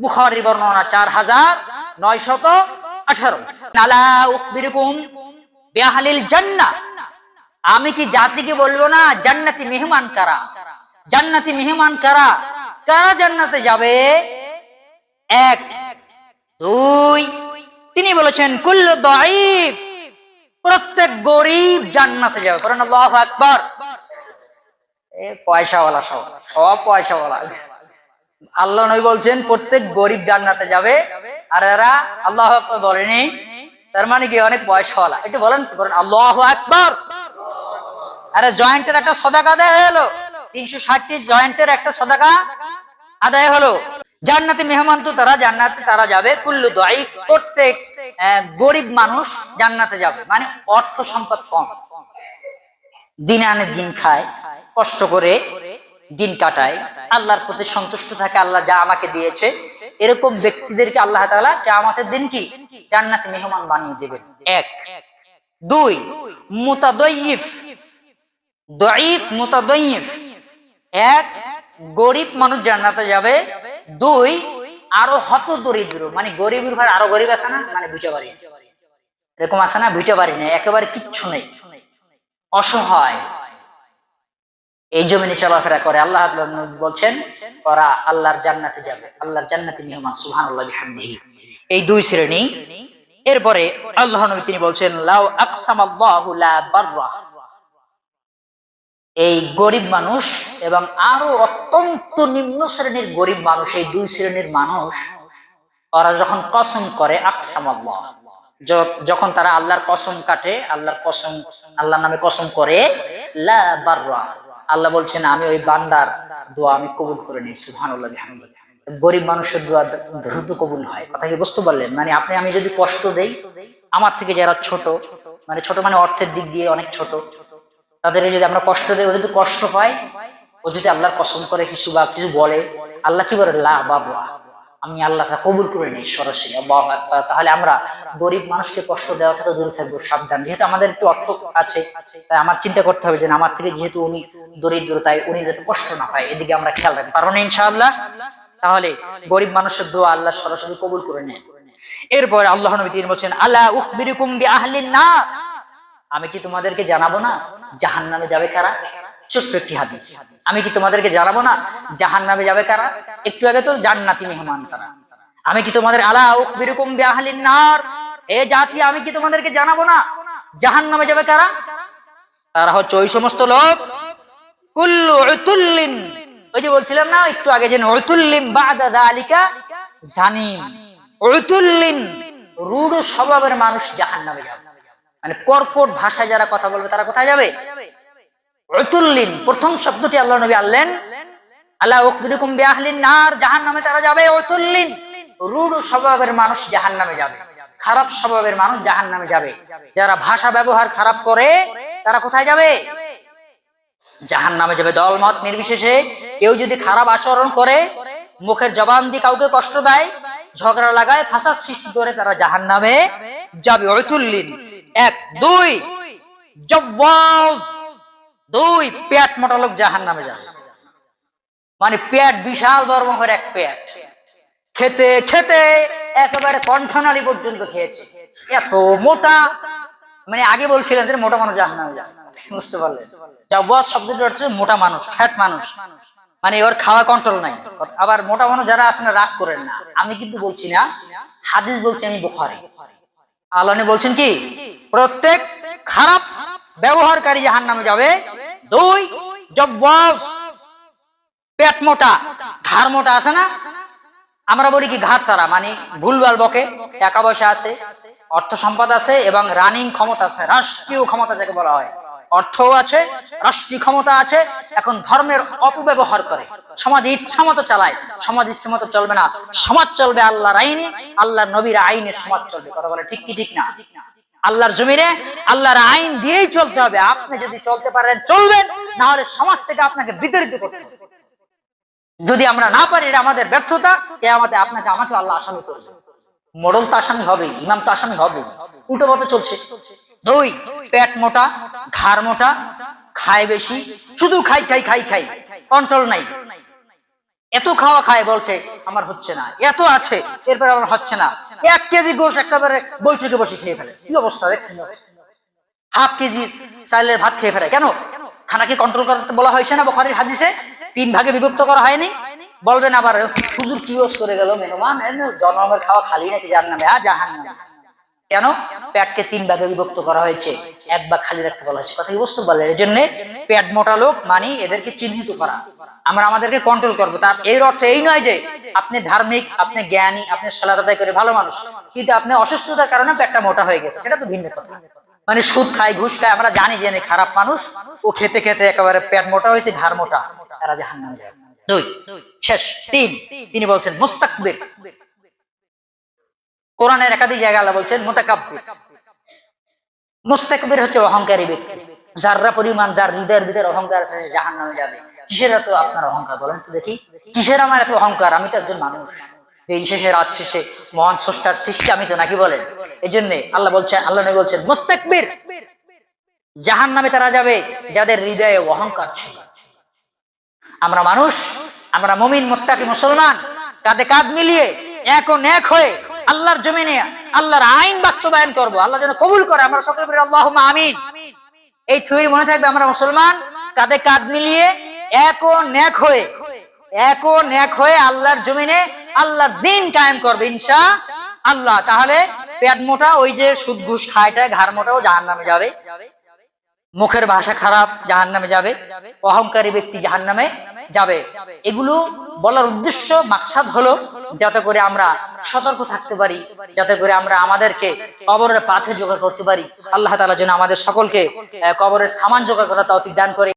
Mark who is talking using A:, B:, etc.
A: বুখারী বর্ণনা চার হাজার আঠারো। নালা উখবিরকুম বিআহলিল জান্নাহ। আমি কি জাতিকে বলব না, জান্নাতি মেহমান কারা? জান্নাতি মেহমান কারা? কারা জান্নাতে যাবে? এক, দুই, তিনি বলেছেন, কুল্লু দাইফ প্রত্যেক গরিব জান্নাতে যাবে। কারণ আল্লাহ আকবার। এ পয়সাওয়ালা সব সব পয়সাওয়ালা। আল্লাহ নবী বলছেন, প্রত্যেক গরিব জান্নাতে যাবে। আর এরা আল্লাহ বলেনি। তার মানে কি, অনেক পয়সাওয়ালা একটু বলেন আল্লাহ আকবার। আরে জয়েন্টের একটা সদাকা আদায় হলো তিনশো ষাটটি জয়েন্টের একটা সদাকা আদায় হলো। জান্নাতি মেহমান তো তারা, জান্নাতে তারা যাবে। কুল্লু দাইফ প্রত্যেক গরিব মানুষ জান্নাতে যাবে। মানে অর্থ সম্পদ কম। দিন আনে দিন খায়, কষ্ট করে দিন কাটায়, আল্লাহর প্রতি সন্তুষ্ট থাকে, আল্লাহ যা আমাকে দিয়েছে। এরকম ব্যক্তিদেরকে আল্লাহ তাআলা কিয়ামতের দিন কি? জান্নাতি মেহমান বানিয়ে দেবেন। এক। দুই। মুতাদয়িফ। দঈফ মুতাদয়িফ। এক, গরিব মানুষ জান্নাতে যাবে। দুই, আরও হত দরিদ্র মানে গরিবের আরও গরিব আছে না? মানে বুঝতে পারি। এরকম আছে না? বুঝতে পারি না। একেবারে কিচ্ছু নেই। অসহায়। এই জমিনে চলাফেরা করে, আল্লাহ বলছেন, ওরা আল্লাহর জান্নাতে যাবে। আল্লাহর জান্নাতি মেহমান সুবহানাল্লাহ বিহামদিহি। এই দুই শ্রেণি, এরপরে আল্লাহ নবী তিনি বলছেন, লাউ বাররা। এই গরিব মানুষ এবং আরও অত্যন্ত নিম্ন শ্রেণির গরিব মানুষ, এই দুই শ্রেণির মানুষ, ওরা যখন কসম করে, আকসামাল্লাহ। য- যখন তারা আল্লাহর কসম কাটে, আল্লাহর কসম আল্লাহর নামে কসম করে, লা আল্লাহ বলছেন, আমি ওই বান্দার দোয়া আমি কবুল করে নিয়েছি সুবহানাল্লাহ বিহামদিহি গরিব মানুষের দোয়া দ্রুত কবুল হয়। কথা কি বুঝতে পারলেন? মানে আপনি, আমি যদি কষ্ট দেই, আমার থেকে যারা ছোট মানে ছোট মানে অর্থের দিক দিয়ে অনেক ছোট তাদের যদি আমরা কষ্ট দেই ও যদি কষ্ট পায় ও যদি আল্লাহর কসম করে কিছু বা কিছু বলে, আল্লাহ কি বলে? লা বাবা আমি আল্লাহ তা কবুল করে নিই সরাসরি তাহলে আমরা গরিব মানুষকে কষ্ট দেওয়া থেকে দূরে থাকব, সাবধান। যেহেতু আমাদের একটু অর্থ আছে, তাই আমার চিন্তা করতে হবে যে আমার থেকে যেহেতু উনি দরিদ্র, তাই উনি যাতে কষ্ট না পায়, এদিকে আমরা খেয়াল রাখি। কারণ ইনশাআল্লাহ? তাহলে গরিব মানুষের দোয়া আল্লাহ সরাসরি কবুল করে নেয়। এরপর আল্লাহ নবী তিনি বলছেন আল্লাহ উখবিরুকুম বিআহলিন নার? আমি কি তোমাদেরকে জানাব না জাহান নামে যাবে কারা? ছোট্ট একটি হাদিস। আমি কি তোমাদেরকে জানাব না জাহান নামে যাবে একটু আগে তো জান্নাতি মেহমান তারা। আমি কি তোমাদের বিআহলিন নার? এ জাতি, আমি কি তোমাদেরকে জানাব না জাহান নামে যাবে তারা হচ্ছে ওই সমস্ত লোক। কুল্লু উতুল্লিন। ওই যে বলছিলাম না, একটু আগে যে উতুল্লিন বাদা যালিকা জানিন উতুল্লিন রূঢ় স্বভাবের মানুষ জাহান্নামে যাবে। মানে কর্কট ভাষায় যারা কথা বলবে, তারা কোথায় যাবে? উতুল্লিন প্রথম শব্দটি আল্লাহ নবী আনলেন। আল্লাহ নার, জাহান্নামে তারা যাবে উতুল্লিন রূঢ় স্বভাবের মানুষ জাহান্নামে যাবে। খারাপ স্বভাবের মানুষ জাহান্নামে যাবে। যারা ভাষা ব্যবহার খারাপ করে, তারা কোথায় যাবে? জাহান নামে যাবে নির্বিশেষে কেউ যদি খারাপ আচরণ করে, মুখের জবান দিয়ে কাউকে কষ্ট দেয়, ঝগড়া লাগায় ফাঁসার সৃষ্টি করে, তারা জাহান নামে যাবে। ঐতুল্লিন এক, দুই, জব্বাজ। দুই পেট মোটা লোক জাহান নামে যাবে। মানে পেট বিশাল বড় মুখের এক পেট। খেতে খেতে একেবারে কণ্ঠনালী পর্যন্ত খেয়েছে। এত মোটা। মানে আগে বলছিলেন যে মোটা মানুষ জাহান নামে যাবে। বুঝতে হচ্ছে মোটা মানুষ ফ্যাট মানুষ। মানে ওর খাওয়া কন্ট্রোল নাই। আবার মোটা মানুষ যারা না, রাগ করেন না। আমি কিন্তু বলছি না, হাদিস বলছি আমি বুখারি। আল্লাহ বলছেন কি, প্রত্যেক খারাপ ব্যবহারকারী জাহান নামে যাবে দুই জব্বাস পেট মোটা, ঘাড় মোটা আছে না? আমরা বলি কি ঘাট তারা মানে ভুলভাল বকে, টাকা পয়সা আছে, অর্থ সম্পদ আছে এবং রানিং ক্ষমতা আছে, রাষ্ট্রীয় ক্ষমতা যাকে বলা হয়। অর্থও আছে, রাষ্ট্রীয় ক্ষমতা আছে, এখন ধর্মের অপব্যবহার করে। সমাজ ইচ্ছা মতো চালায়, সমাজ ইচ্ছা মতো চলবে না। সমাজ চলবে আল্লাহর আইনে আল্লাহ নবীর আইনে সমাজ চলবে। কথা বলে ঠিক কি, ঠিক না? আল্লাহর জমিনে আল্লাহর আইন দিয়েই চলতে হবে। আপনি যদি চলতে পারেন, চলবেন না হলে সমাজ থেকে আপনাকে বিতাড়িত করতে যদি আমরা না পারি, এটা আমাদের ব্যর্থতা এ আমাদের আপনাকে আমাকে আল্লাহ আসামি করবে। মোড়ল তো আসামি হবে, ইমাম তো আসামি হবে। উল্টো পথে চলছে। দুই, পেট মোটা, ঘাড় মোটা, খায় বেশি, শুধু খাই খাই খাই খাই। কন্ট্রোল নাই। এত খাওয়া খায় বলছে, আমার হচ্ছে না। এত আছে, এরপরে আমার হচ্ছে না। এক কেজি গোশ একেবারে বৈঠকে বসে খেয়ে ফেলে। কি অবস্থা দেখছেন? হাফ কেজি চাইলের ভাত খেয়ে ফেলে। কেন? খানাকে কন্ট্রোল করতে বলা হয়েছে না বখারির হাদিসে? তিন ভাগে বিভক্ত করা হয়নি। বলবেন আবার, হুজুর কি ওস করে গেল মেহমান? জন্মের খাওয়া খালি নাকি জান নামে হ্যাঁ জাহান নামে কেন? পেটকে তিন ভাগে বিভক্ত করা হয়েছে। এক ভাগ খালি রাখতে বলা হয়েছে। কথা কি বুঝতে পারলেন এই জন্য পেট মোটা লোক মানে এদেরকে চিহ্নিত করা। আমরা আমাদেরকে কন্ট্রোল করব। তার এর অর্থ এই নয় যে আপনি ধার্মিক, আপনি জ্ঞানী, আপনি সালাদ আদায় করে ভালো মানুষ, কিন্তু আপনি অসুস্থতার কারণে পেটটা মোটা হয়ে গেছে। সেটা তো ভিন্ন কথা। মানে সুদ খায়, ঘুষ খায়, আমরা জানি যে খারাপ মানুষ, ও খেতে খেতে একেবারে পেট মোটা হয়েছে, ঘাড় মোটা, তারা জাহান নামে যাবে দুই, শেষ, তিন, তিনি বলছেন, মুস্তাকবির। কোরআনের একাধিক জায়গা আল্লাহ বলছেন, মোতাকাব্বির। মুস্তাকবির হচ্ছে অহংকারী ব্যক্তি। যাররা পরিমাণ, যার হৃদয়ের ভিতরে অহংকার আছে জাহান নামে যাবে। কিসের এত আপনার অহংকার? বলেন তো দেখি। কিসের আমার এত অহংকার? আমি তো একজন মানুষ। দিন শেষে, রাত শেষে, মহান স্রষ্টার সৃষ্টি আমি তো নাকি বলেন? এই জন্যে আল্লাহ বলছেন আল্লাহ নবী বলছেন, মুস্তাকবির। জাহান নামে তারা যাবে যাদের হৃদয়ে অহংকার ছিল। আমরা মানুষ, আমরা মমিন, মোত্তাকি মুসলমান, কাঁধে কাঁধ মিলিয়ে এক ও এক হয়ে আল্লাহর জমিনে আল্লাহর আইন বাস্তবায়ন করব। আল্লাহ যেন কবুল করে। আমরা সকলে বলি আল্লাহ আমিন। এই থিওরি মনে থাকবে আমরা মুসলমান। কাঁধে কাঁধ মিলিয়ে এক ও ন্যাক হয়ে, এক ও ন্যাক হয়ে আল্লাহর জমিনে আল্লাহর দিন কায়েম করবে, ইনশা আল্লাহ। তাহলে পেট মোটা, ওই যে সুদ ঘুষ খায়টায় ঘাড় মোটাও জাহান নামে যাবে। মুখের ভাষা খারাপ জাহান নামে যাবে। অহংকারী ব্যক্তি জাহান নামে যাবে। এগুলো বলার উদ্দেশ্য, মাকসাদ হলো যাতে করে আমরা সতর্ক থাকতে পারি, যাতে করে আমরা আমাদেরকে কবরের পাথে জোগাড় করতে পারি। আল্লাহ তালা যেন আমাদের সকলকে কবরের সামান জোগাড় করা তৌফিক দান করে।